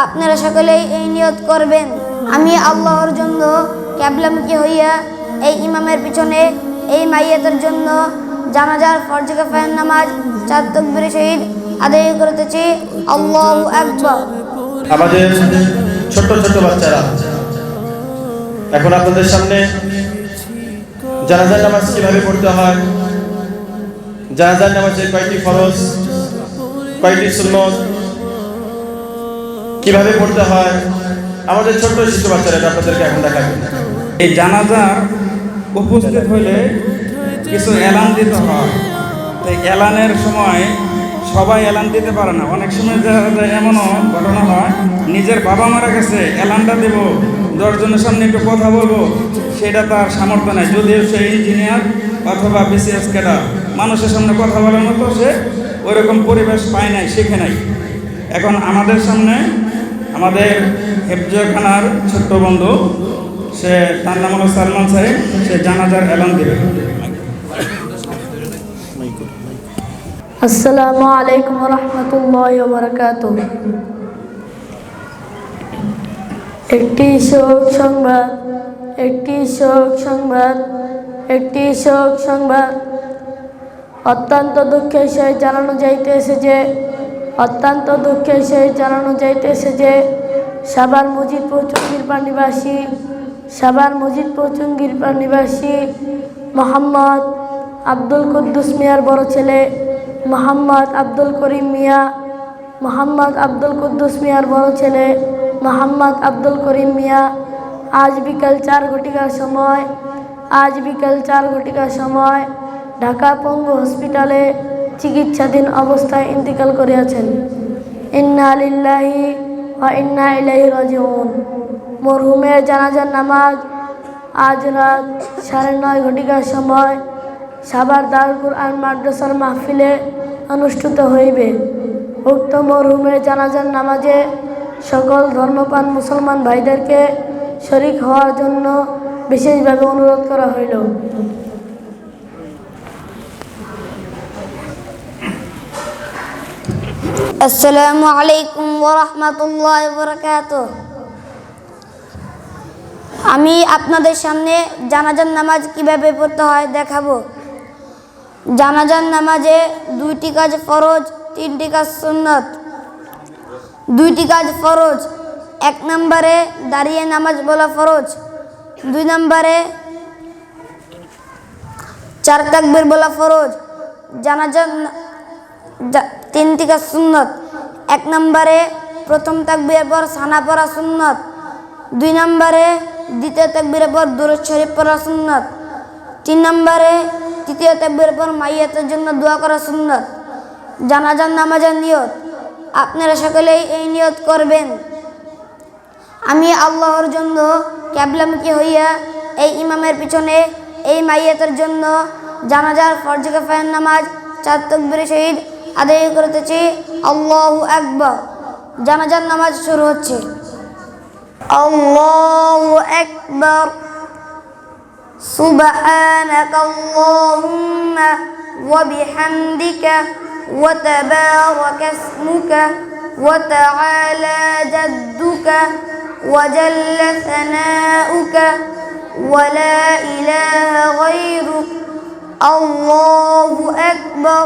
আপনারা সকলেই এই নিয়ত করবেন। আমি আল্লাহর জন্য ক্যাবলামুখী হইয়া এই ইমামের পিছনে এই মাইয়াতের জন্য জানাজার ফরজে কাফায়ের নামাজ, চার তকবীর শহীদ আদায় করতেছি। আল্লাহু আকবার। আমাদের ছোট্ট ছোট্ট বাচ্চারা, এখন আপনাদের সামনে জানাজার নামাজ কীভাবে পড়তে হয়, জানাজার নামাজের কয়টি ফরজ, কয়টি সুন্নত কীভাবে পড়তে হয়? আমাদের ছোট্ট শিশু বাচ্চারা আপনাদেরকে এখন দেখাবেন এই জানাজার উপস্থিত হলে কিছু এলান দিতে হয়। তো এলানের সময় সবাই এলান দিতে পারে না। অনেক সময় দেখা যায় এমনও ঘটনা হয়, নিজের বাবা মারা গেছে, এলানটা দেব, দশজনের সামনে একটু কথা বলব, সেটা তার সামর্থ্য নেই। যদিও সে ইঞ্জিনিয়ার অথবা বিসিএস ক্যাডার মানুষের সামনে কথা বলার মতো সে ওইরকম পরিবেশ পায় নাই, শিখে নাই। এখন আমাদের সামনে আমাদের হেফজখানার ছোট্ট বন্ধু, সে তার নাম হলো সালমান সাহেব, সে জানাজার এলান দেবে। আসসালামু আলাইকুম রহমতুল্লাহ বারকাত একটি শোক সংবাদ, একটি শোক সংবাদ, একটি শোক সংবাদ। অত্যন্ত দুঃখের সহিত জানানো যাইতেছে যে অত্যন্ত দুঃখের সহিত জানানো যাইতেছে যে সাবার মজিদপুর চুঙ্গিরপাড় নিবাসী সাবার মজিদপুর চুঙ্গিরপাড় নিবাসী মোহাম্মদ আব্দুল কুদ্দুস মিয়ার বড় ছেলে মোহাম্মদ আব্দুল করিম মিয়া, মোহাম্মদ আব্দুল কুদ্দুস মিয়ার বড় ছেলে মোহাম্মদ আব্দুল করিম মিয়া। আজ বিকাল চার ঘটিকার সময়, আজ বিকাল চার ঘটিকার সময় ঢাকা পঙ্গু হসপিটালে চিকিৎসাধীন অবস্থায় ইন্তেকাল করিয়াছেন। ইন্না লিল্লাহি ওয়া ইন্না ইলাইহি রাজিউন। মরহুমের জানাজার নামাজ আজ রাত সাড়ে নয় ঘটিকার সময় সাবার দারুল আর মাদ্রাসার মাহফিলে অনুষ্ঠিত হইবে। উক্ত মরহুমের জানাজার নামাজে সকল ধর্মপান মুসলমান ভাইদেরকে শরিক হওয়ার জন্য বিশেষভাবে অনুরোধ করা হইল। আসসালামু আলাইকুম ওরহমতুল্লাহ বরকাত আমি আপনাদের সামনে জানাজার নামাজ কীভাবে পড়তে হয় দেখাবো। জানাজার নামাজে দুইটি কাজ ফরজ, তিনটি কাজ সুন্নত। দুইটি কাজ ফরজ, এক নম্বরে দাঁড়িয়ে নামাজ বলা ফরজ, দুই নম্বরে চার তাকবীর বলা ফরজ। জানাজার না- যা- তিনটি সুন্নত। এক নম্বরে প্রথম তাকবীরের পর সানা পড়া সুন্নত। দুই নম্বরে দ্বিতীয় তাকবীরের পর দুরুদ শরীফ পড়া সুন্নত। তিন নম্বরে তৃতীয় তাকবীরের পর মাইয়াতের জন্য দোয়া করা সুন্নত। জানাজান নামাজের নিয়ত। আপনারা সকলেই এই নিয়ত করবেন। আমি আল্লাহর জন্য ক্যাবলামুখী হইয়া এই ইমামের পিছনে এই মাইয়াতের জন্য জানাজার ফরজে কাফায়ের নামাজ, চার তকবীর শহীদ আদায় করতেছি আল্লাহু আকবার জানাজার নামাজ শুরু হচ্ছে আল্লাহু আকবার سبحانك اللهم وبحمدك وتبارك اسمك وتعالى جدك وجل ثناؤك ولا إله غيرك الله أكبر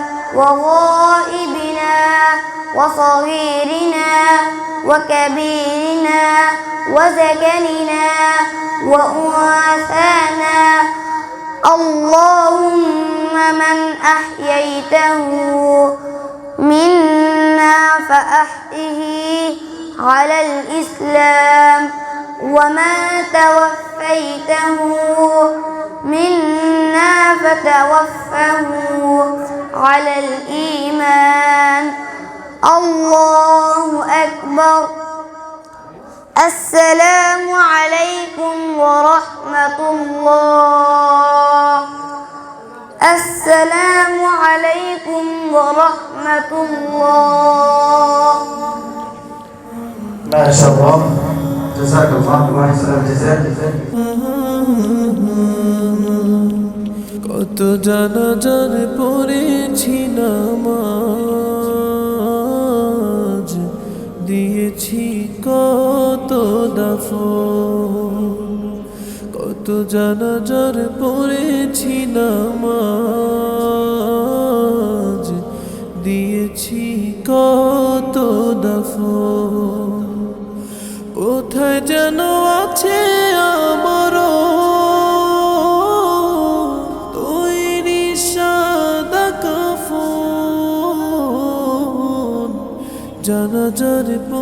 وغائبنا وصغيرنا وكبيرنا وذكرنا وأنثانا. اللهم من أحييته منا فأحيه على الإسلام وما توفيته منا فتوفه على الإيمان. الله أكبر. السلام عليكم ورحمة الله. السلام عليكم ورحمة الله. ما شاء الله جزاك الله واحسن الجزاء কত জানাজার পড়েছি নামাজ। দিয়েছি কত দাফন। কত জানা জানাজার পড়েছি নামাজ। দিয়েছি কত দাফন। কোথায় যেন আছে নামাজ